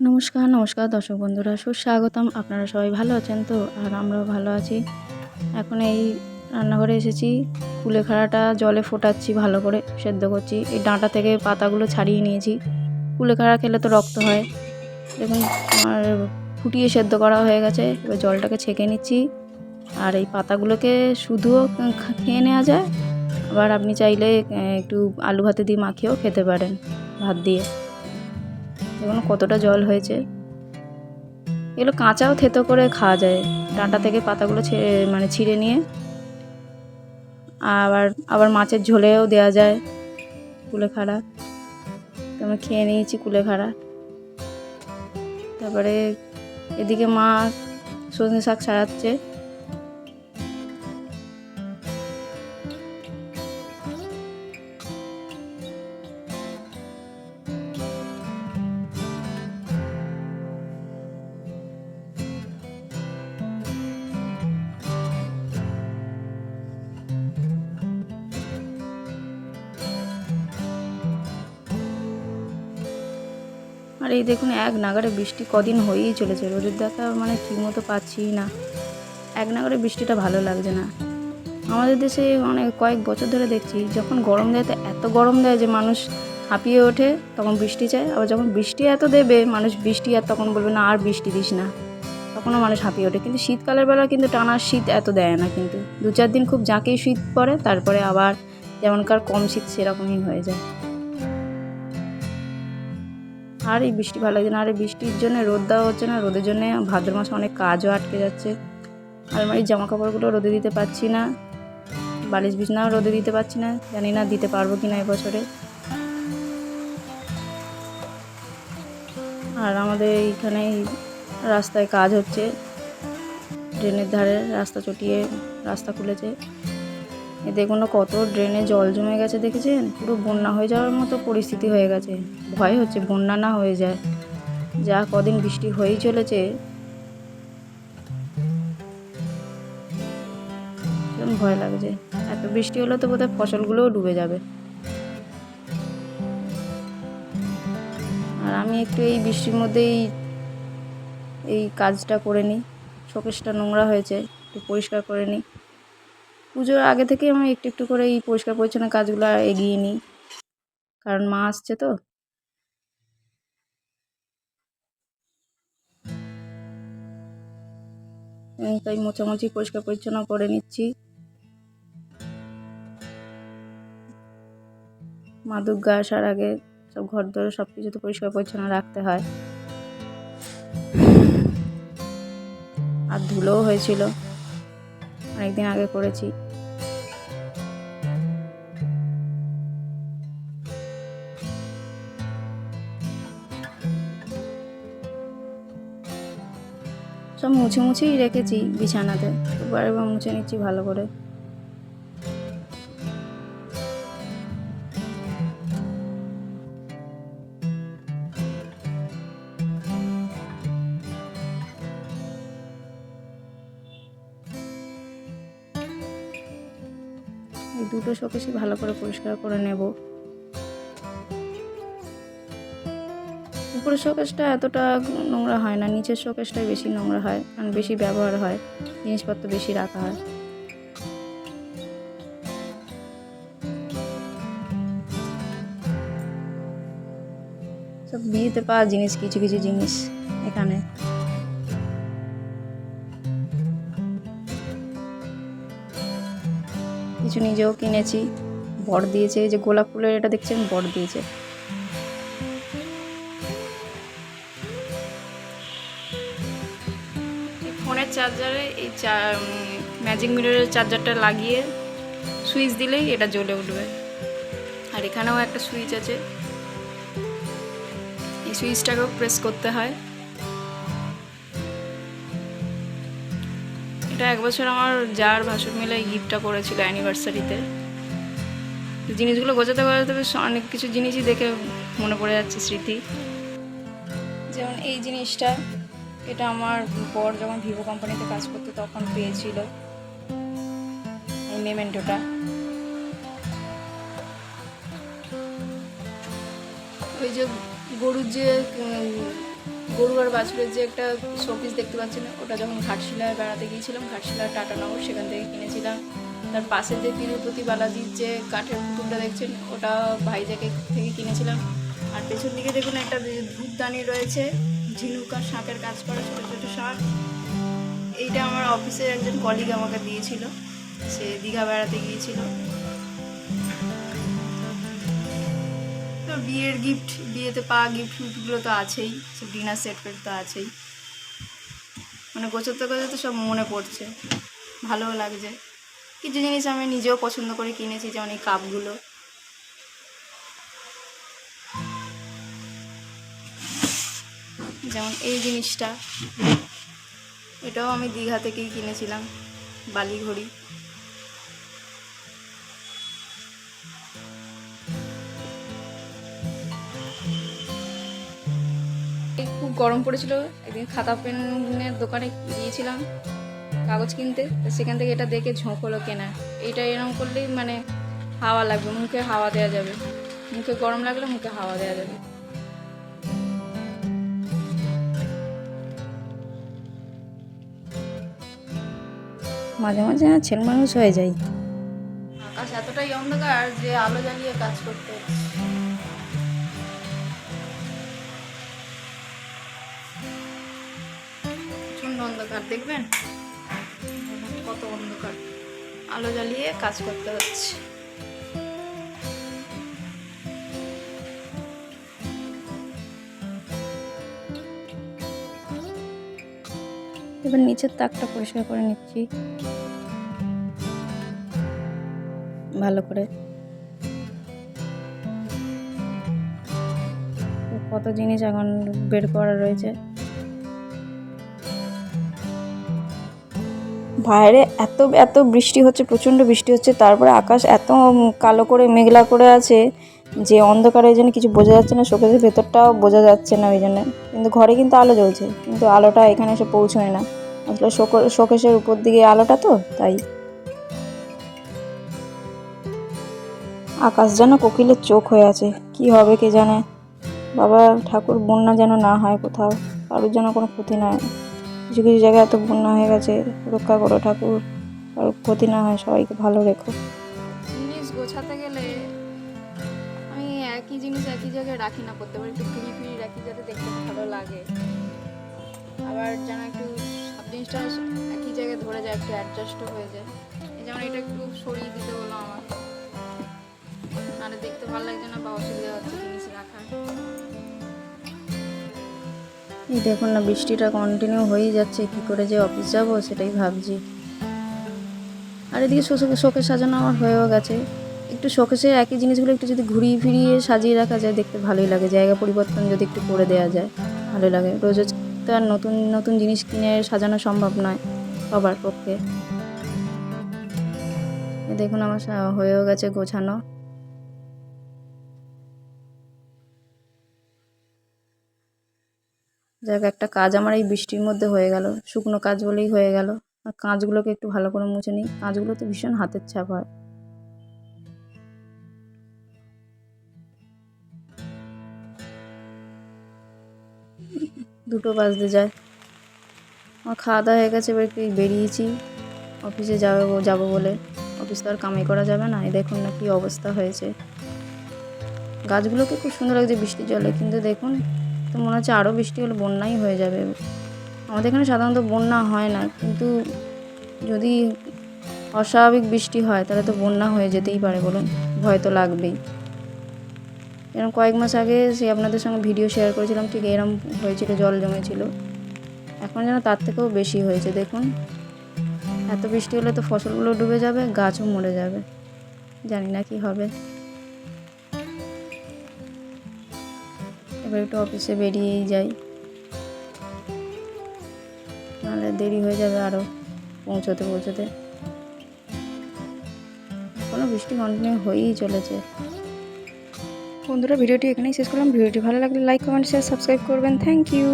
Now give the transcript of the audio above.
নমস্কার নমস্কার দর্শক বন্ধুরা, সুস্বাগতম। আপনারা সবাই ভালো আছেন তো? আর আমরাও ভালো আছি। এখন এই রান্নাঘরে এসেছি। কুলেখাড়াটা জলে ফোটাচ্ছি ভালো করে, সেদ্ধ করছি। এই ডাঁটা থেকে পাতাগুলো ছাড়িয়ে নিয়েছি। কুলেখাড়া খেলে তো রক্ত হয়। দেখুন, আমার ফুটিয়ে সেদ্ধ করা হয়ে গেছে। এবার জলটাকে ছেঁকে নিচ্ছি। আর এই পাতাগুলোকে শুধুও খেয়ে নেওয়া যায়? আবার আপনি চাইলে একটু আলু ভাতে দিয়ে মাখিয়েও খেতে পারেন ভাত দিয়ে। দেখুন কতটা জল হয়েছে। এগুলো কাঁচাও থেতো করে খাওয়া যায়। ডাঁটা থেকে পাতাগুলো ছেড়ে মানে ছিঁড়ে নিয়ে। আবার আবার মাছের ঝোলেও দেওয়া যায় কুলেখাড়া। তো আমি খেয়ে নিয়েছি কুলেখাড়া। তারপরে এদিকে মা সজনে শাক ছাড়াচ্ছে আর এই দেখুন, এক নাগারে বৃষ্টি কদিন হয়েই চলেছে। রোদের দেখা মানে ঠিকমতো পাচ্ছি না। এক নাগারে বৃষ্টিটা ভালো লাগছে না। আমাদের দেশে অনেক কয়েক বছর ধরে দেখছি, যখন গরম দেয় তো এত গরম দেয় যে মানুষ হাঁপিয়ে ওঠে, তখন বৃষ্টি চায়। আবার যখন বৃষ্টি এত দেবে, মানুষ বৃষ্টি আর তখন বলবে, না, আর বৃষ্টি দিস না। তখনও মানুষ হাঁপিয়ে ওঠে। কিন্তু শীতকালের বেলা কিন্তু টানা শীত এত দেয় না কিন্তু। দু চার দিন খুব জাঁকেই শীত পড়ে, তারপরে আবার যেমনকার কম শীত সেরকমই হয়ে যায়। আর এই বৃষ্টি ভালো লাগছে না আর এই বৃষ্টির জন্য রোদ দেওয়া হচ্ছে না, রোদের জন্য ভাদ্র মাসে অনেক কাজও আটকে যাচ্ছে। আলমারির জামা কাপড়গুলো রোদে দিতে পারছি না, বালিশ বিছনাও রোদে দিতে পারছি না, জানি না দিতে পারব কি না এবছরে। আর আমাদের এইখানে রাস্তায় কাজ হচ্ছে, ড্রেনের ধারে রাস্তা চটিয়ে রাস্তা খুলেছে। এ দেখুন না কত ড্রেনে জল জমে গেছে দেখেছেন? পুরো বন্যা হয়ে যাওয়ার মতো পরিস্থিতি হয়ে গেছে। ভয় হচ্ছে, বন্যা না হয়ে যায়। যা কদিন বৃষ্টি হয়েই চলেছে। ভয় লাগছে। এত বৃষ্টি হলে তো বোধহয় ফসলগুলোও ডুবে যাবে। আর আমি একটু এই বৃষ্টির মধ্যেই এই কাজটা করে নিই। শোকেসটা নোংরা হয়েছে, একটু পরিষ্কার করে নিই। পুজোর আগে থেকে আমি একটু একটু করে এই পরিষ্কার পরিচ্ছন্ন কাজগুলো এগিয়ে নিই। কারণ মা আসছে তো। তাই মোছামুছি পরিষ্কার পরিচ্ছন্ন করে নিচ্ছি। মা দুর্গা আসার আগে সব ঘর দর সব কিছু তো পরিষ্কার পরিচ্ছন্ন রাখতে হয়। আর ধুলোও হয়েছিল। অনেকদিন আগে করেছি। সব মুছে মুছেই রেখেছি বিছানাতে। এবার এবার মুছে নিচ্ছি ভালো করে। এই দুটো শোকেসই ভালো করে পরিষ্কার করে নেব। উপরের শোকেসটা এতটা নোংরা হয় না, নিচের শোকেসটাই বেশি নোংরা হয়, কারণ বেশি ব্যবহার হয়, জিনিসপত্র বেশি রাখা হয়। সব বিয়েতে পাওয়া জিনিস, কিছু কিছু জিনিস এখানে। কিছু নিজেও কিনেছি, বর দিয়েছে যে গোলাপ ফুলের এটা দেখছেন, বর দিয়েছে। চার্জারে এই ম্যাজিক মিররের চার্জারটা লাগিয়ে সুইচ দিলেই এটা জ্বলে উঠবে। আর এখানেও একটা সুইচ আছে। এই সুইচটাকেও প্রেস করতে হয়। এটা এক বছর আমার যার ভাসুর মেলায় গিফটটা করেছিল অ্যানিভার্সারিতে জিনিসগুলো গোছাতে গোছাতে বেশ অনেক কিছু জিনিসই দেখে মনে পড়ে যাচ্ছে স্মৃতি। যেমন এই জিনিসটা। এটা আমার বর যখন ভিভো কোম্পানিতে কাজ করতো তখন পেয়েছিল। মেমেন্টোটা। ওই যে গরুর যে গরু আর বাছুরের যে একটা শোপিস দেখতে পাচ্ছেন, ওটা যখন ঘাটশিলায় বেড়াতে গিয়েছিলাম, ঘাটশিলা টাটানগর সেখান থেকে কিনেছিলাম। তার পাশে যে তিরুপতি বালাজির যে কাঠের পুতুলটা দেখছেন, ওটা ভাইজাকে থেকে কিনেছিলাম। আর পেছন দিকে দেখুন একটা ধূপদানি রয়েছে। ঝিনুক শাঁখের কাজ করা ছোটো ছোটো শাঁখ এইটা আমার অফিসের একজন কলিগ আমাকে দিয়েছিল। সে দীঘা বেড়াতে গিয়েছিল। তো বিয়ের গিফট বিয়েতে পাওয়া গিফটগুলো তো আছেই সব ডিনার সেট ফেট তো আছেই। মানে গোছাতে গোছাতে সব মনে পড়ছে, ভালোও লাগছে। কিছু জিনিস আমি নিজেও পছন্দ করে কিনেছি, যেমন এই কাপগুলো যেমন এই জিনিসটা। এটাও আমি দীঘা থেকেই কিনেছিলাম বালি ঘড়ি খুব গরম পড়েছিল, একদিন খাতা পেনের দোকানে গিয়েছিলাম, কাগজ কিনতে, তো সেখান থেকে এটা দেখে ঝোঁক হলো কেনা। এটা এরকম করলেই মানে হাওয়া লাগবে, মুখে হাওয়া দেওয়া যাবে। মুখে গরম লাগলে মুখে হাওয়া দেওয়া যাবে। মাঝে মাঝে না ছেলে মানুষ হয়ে যায়। আকাশ এতটাই অন্ধকার যে আলো জ্বালিয়ে কাজ করতে প্রচণ্ড অন্ধকার, দেখবেন? কত অন্ধকার। আলো জ্বালিয়ে কাজ করতে হচ্ছে। এবার নিচের তাকটা পরিষ্কার করে নিচ্ছি। ভালো করে। কত জিনিস এখন বের করা রয়েছে। বাইরে এত এত বৃষ্টি হচ্ছে, প্রচণ্ড বৃষ্টি হচ্ছে, তারপরে আকাশ এত কালো করে, মেঘলা করে আছে। যে অন্ধকারের জন্য কিছু বোঝা যাচ্ছে না, শোকেসের ভেতরটাও বোঝা যাচ্ছে না ওই জন্য। কিন্তু ঘরে কিন্তু আলো জ্বলছে, কিন্তু আলোটা এখানে এসে পৌঁছয় না। আসলে শোকেশের উপর দিকে আলোটা তো, তাই। আকাশ যেন কোকিলের চোখ হয়ে আছে, কি হবে কে জানে? বাবা, ঠাকুর বন্যা যেন না হয় কোথাও, কারোর যেন কোনো ক্ষতি না হয়। কিছু কিছু জায়গায় এত বন্যা হয়ে গেছে, রক্ষা করো ঠাকুর, কারোর ক্ষতি না হয়, সবাইকে ভালো রেখো। জিনিস গোছাতে গেলে একই জিনিস একই জায়গায় রাখি না করতে পারি একটু ফিরি ফিরি রাখি যাতে দেখতে ভালো লাগে। আবার যেন একটু সব জিনিসটা একই জায়গায় ধরে যায়, একটু অ্যাডজাস্টও হয়ে যায়। যেমন এটা একটু সরিয়ে দিতে হলো আমার নাহলে দেখতে ভালো লাগছে না বা অসুবিধা হচ্ছে জিনিস রাখার। এই দেখুন না, বৃষ্টিটা কন্টিনিউ হয়েই যাচ্ছে, কি করে যে অফিস যাব সেটাই ভাবছি। আর এদিকে শোকে সাজানো আমার হয়েও গেছে। একটু শোকেসের একই জিনিসগুলো একটু যদি ঘুরিয়ে ফিরিয়ে সাজিয়ে রাখা যায়, দেখতে ভালোই লাগে। জায়গা পরিবর্তন যদি একটু করে দেওয়া যায় ভালোই লাগে। রোজ তো আর নতুন নতুন জিনিস কিনে সাজানো সম্ভব নয় সবার পক্ষে। দেখুন আমার হয়েও গেছে গোছানো। যাক, একটা কাজ আমার এই বৃষ্টির মধ্যে হয়ে গেল। শুকনো কাজ বলেই হয়ে গেল। আর কাঁচগুলোকে একটু ভালো করে মুছে নিই। কাঁচগুলো তো ভীষণ হাতের ছাপ হয়। দুটো বাজতে যায়। আমার খাওয়া দাওয়া হয়ে গেছে, এবার একটু বেরিয়েছি। অফিসে যাবে যাব বলে। অফিস তো আর কামাই করা যাবে না, এই দেখুন না কী অবস্থা হয়েছে। গাছগুলোকে খুব সুন্দর লাগছে বৃষ্টির জলে, কিন্তু দেখুন, তো মনে হচ্ছে আরও বৃষ্টি হলে বন্যাই হয়ে যাবে। আমাদের এখানে সাধারণত বন্যা হয় না, কিন্তু যদি অস্বাভাবিক বৃষ্টি হয়, তাহলে তো বন্যা হয়ে যেতেই পারে বলুন। ভয় তো লাগবেই। এরকম কয়েক মাস আগে সে আপনাদের সঙ্গে ভিডিও শেয়ার করেছিলাম, ঠিক এরকম হয়েছিল, জল জমেছিল। এখন যেন তার থেকেও বেশি হয়েছে, দেখুন। এত বৃষ্টি হলে তো ফসলগুলো ডুবে যাবে, গাছও মরে যাবে। জানি না কি হবে। এবার একটু অফিসে বেরিয়েই যাই। নাহলে দেরি হয়ে যাবে আরও পৌঁছোতে পৌঁছোতে। কোনো বৃষ্টি কন্টিনিউ হয়েই চলেছে। বন্ধুরা, ভিডিওটি এখানেই শেষ করলাম। ভিডিওটি ভালো লাগলে লাইক কমেন্ট শেয়ার সাবস্ক্রাইব করবেন। Thank you